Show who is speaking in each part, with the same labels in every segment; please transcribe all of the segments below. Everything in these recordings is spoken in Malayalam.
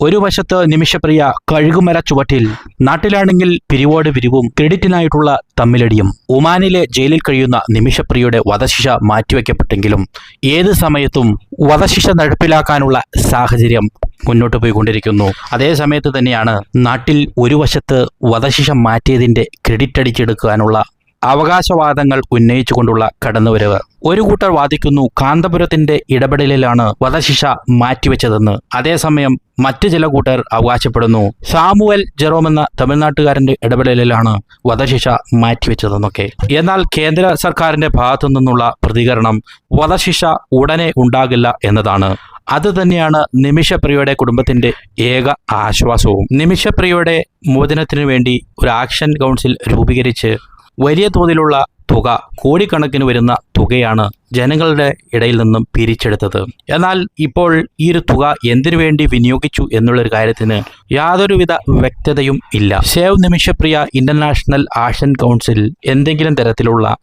Speaker 1: ഒരു വശത്ത് നിമിഷപ്രിയ കഴുകുമര ചുവട്ടിൽ നാട്ടിലാണെങ്കിൽ പിരിവോട് പിരിവും ക്രെഡിറ്റിനായിട്ടുള്ള തമ്മിലടിയും. ഒമാനിലെ ജയിലിൽ കഴിയുന്ന നിമിഷപ്രിയയുടെ വധശിക്ഷ മാറ്റിവെക്കപ്പെട്ടെങ്കിലും ഏത് സമയത്തും വധശിക്ഷ നടപ്പിലാക്കാനുള്ള സാഹചര്യം മുന്നോട്ട് പോയിക്കൊണ്ടിരിക്കുന്നു. അതേ സമയത്ത് തന്നെയാണ് നാട്ടിൽ ഒരു വശത്ത് വധശിക്ഷ മാറ്റിയതിന്റെ ക്രെഡിറ്റ് അടിച്ചെടുക്കാനുള്ള അവകാശവാദങ്ങൾ ഉന്നയിച്ചുകൊണ്ടുള്ള കടന്നുവരവ്. ഒരു കൂട്ടർ വാദിക്കുന്നു കാന്തപുരത്തിന്റെ ഇടപെടലിലാണ് വധശിക്ഷ മാറ്റിവെച്ചതെന്ന്. അതേസമയം മറ്റു ചില കൂട്ടർ അവകാശപ്പെടുന്നു സാമുവൽ ജെറോം എന്ന തമിഴ്നാട്ടുകാരന്റെ ഇടപെടലിലാണ് വധശിക്ഷ മാറ്റിവെച്ചതെന്നൊക്കെ. എന്നാൽ കേന്ദ്ര സർക്കാരിന്റെ ഭാഗത്തു നിന്നുള്ള പ്രതികരണം വധശിക്ഷ ഉടനെ ഉണ്ടാകില്ല എന്നതാണ്. അത് തന്നെയാണ് നിമിഷപ്രിയയുടെ കുടുംബത്തിന്റെ ഏക ആശ്വാസവും. നിമിഷപ്രിയയുടെ മോചനത്തിനു വേണ്ടി ഒരു ആക്ഷൻ കൗൺസിൽ രൂപീകരിച്ച് വലിയ തോതിലുള്ള തുക കോടിക്കണക്കിന് വരുന്ന തുകയാണ് ജനങ്ങളുടെ ഇടയിൽ നിന്നും പിരിച്ചെടുത്തത്. എന്നാൽ ഇപ്പോൾ ഈ ഒരു തുക എന്തിനു വേണ്ടി വിനിയോഗിച്ചു എന്നുള്ളൊരു കാര്യത്തിന് യാതൊരുവിധ വ്യക്തതയും ഇല്ല. Save Nimisha Priya international action council എന്തെങ്കിലും തരത്തിലുള്ള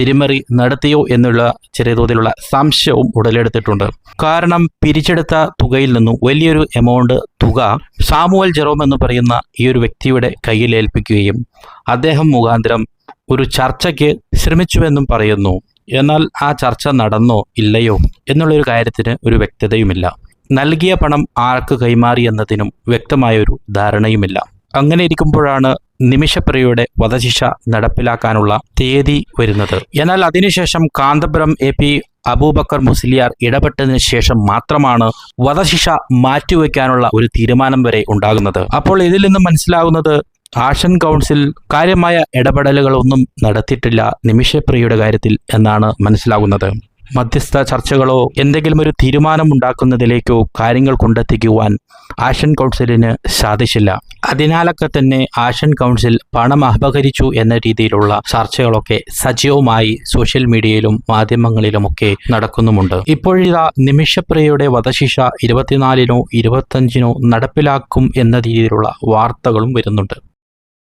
Speaker 1: തിരിമറി നടത്തിയോ എന്നുള്ള ചെറിയ തോതിലുള്ള സംശയവും ഉടലെടുത്തിട്ടുണ്ട്. കാരണം പിരിച്ചെടുത്ത തുകയിൽ നിന്നും വലിയൊരു എമൗണ്ട് തുക സാമുവൽ ജെറോം എന്ന് പറയുന്ന ഈ ഒരു വ്യക്തിയുടെ കയ്യിൽ ഏൽപ്പിക്കുകയും അദ്ദേഹം മുഖാന്തരം ഒരു ചർച്ചയ്ക്ക് ശ്രമിച്ചുവെന്നും പറയുന്നു. എന്നാൽ ആ ചർച്ച നടന്നോ ഇല്ലയോ എന്നുള്ളൊരു കാര്യത്തിന് ഒരു വ്യക്തതയുമില്ല. നൽകിയ പണം ആർക്ക് കൈമാറി എന്നതിനും വ്യക്തമായൊരു ധാരണയുമില്ല. അങ്ങനെ ഇരിക്കുമ്പോഴാണ് നിമിഷപ്രിയയുടെ വധശിക്ഷ നടപ്പിലാക്കാനുള്ള തീയതി വരുന്നത്. എന്നാൽ അതിനുശേഷം കാന്തപുരം എ പി അബൂബക്കർ മുസ്ലിയാർ ഇടപെട്ടതിന് ശേഷം മാത്രമാണ് വധശിക്ഷ മാറ്റിവെക്കാനുള്ള ഒരു തീരുമാനം വരെ ഉണ്ടാകുന്നത്. അപ്പോൾ ഇതിൽ നിന്നും മനസ്സിലാകുന്നത് ആക്ഷൻ കൗൺസിൽ കാര്യമായ ഇടപെടലുകളൊന്നും നടത്തിയിട്ടില്ല നിമിഷപ്രിയയുടെ കാര്യത്തിൽ എന്നാണ് മനസ്സിലാകുന്നത്. മധ്യസ്ഥ ചർച്ചകളോ എന്തെങ്കിലും ഒരു തീരുമാനം ഉണ്ടാക്കുന്നതിലേക്കോ കാര്യങ്ങൾ കൊണ്ടെത്തിക്കുവാൻ ആഷൻ കൗൺസിലിന് സാധിച്ചില്ല. അതിനാലൊക്കെ തന്നെ ആഷൻ കൗൺസിൽ പണം അപഹരിച്ചു എന്ന രീതിയിലുള്ള ചർച്ചകളൊക്കെ സജീവമായി സോഷ്യൽ മീഡിയയിലും മാധ്യമങ്ങളിലുമൊക്കെ നടക്കുന്നുമുണ്ട്. ഇപ്പോഴിതാ നിമിഷപ്രിയയുടെ വധശിക്ഷ ഇരുപത്തിനാലിനോ ഇരുപത്തഞ്ചിനോ നടപ്പിലാക്കും എന്ന രീതിയിലുള്ള വാർത്തകളും വരുന്നുണ്ട്.